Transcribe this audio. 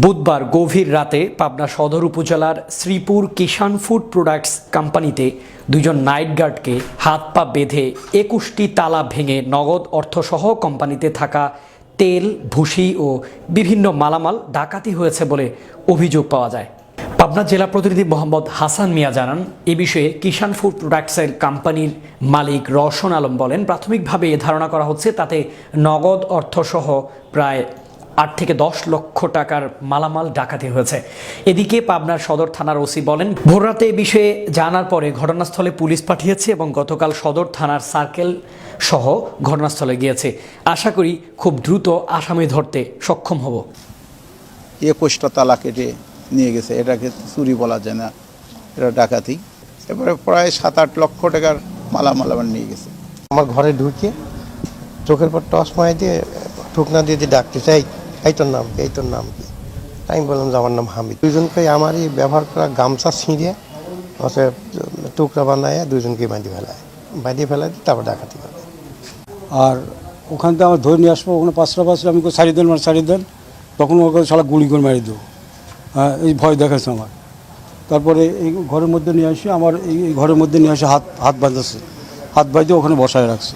বুধবার গভীর রাতে পাবনা সদর উপজেলার শ্রীপুর কিষাণ ফুড প্রোডাক্টস কোম্পানিতে দুজন নাইট গার্ডকে হাত পা বেঁধে একুশটি তালা ভেঙে নগদ অর্থসহ কোম্পানিতে থাকা তেল, ভুসি ও বিভিন্ন মালামাল ডাকাতি হয়েছে বলে অভিযোগ পাওয়া যায়। পাবনা জেলা প্রতিনিধি মোহাম্মদ হাসান মিয়া জানান, এ বিষয়ে কিষাণ ফুড প্রোডাক্টসের কোম্পানির মালিক রওশন আলম বলেন, প্রাথমিকভাবে এ ধারণা করা হচ্ছে তাতে নগদ অর্থসহ প্রায় আট থেকে দশ লক্ষ টাকার মালামাল ডাকাতি হয়েছে। এদিকে পাবনার সদর থানার ওসি বলেন ভোররাতে এ বিষয়ে জানার পরে ঘটনাস্থলে পুলিশ পাঠিয়েছে এবং গতকাল সদর থানার সার্কেল সহ ঘটনাস্থলে গিয়েছে। আশা করি খুব দ্রুত আসামি ধরতে সক্ষম হব। একুশটা তালা কেটে নিয়ে গেছে। এটাকে চুরি বলা যায় না। এটা ডাকাতি। এবারে প্রায় সাত আট লক্ষ টাকার মালামাল আবার নিয়ে গেছে। আমার ঘরে ঢুকে চোখের পর টস মাই দিয়ে ঠুকনা দিয়ে দিয়ে ডাকতে চাই। এই তোর নাম কি এই তোর নাম কি? আমি বললাম যে আমার নাম হামিদ। দুজনকে আমারই ব্যবহার করা গামছা ছিঁড়ে হচ্ছে টুকরা বানায় দুজনকে বাঁধি ফেলায়। বাঁধি ফেলায়, তারপর ডাকাতি করে। আর ওখান থেকে আমার ধরে নিয়ে আসব, ওখানে পাঁচটা পাঁচটা আমি সারি দেন মানে সারি দেন। তখন ওকে সারা গুলি করে মারি দেবো হ্যাঁ এই ভয় দেখাচ্ছে আমার। তারপরে এই ঘরের মধ্যে নিয়ে আসি, আমার এই ঘরের মধ্যে নিয়ে আসে হাত হাত বাঁধাচ্ছে হাত বাঁধে ওখানে বসায় রাখছে।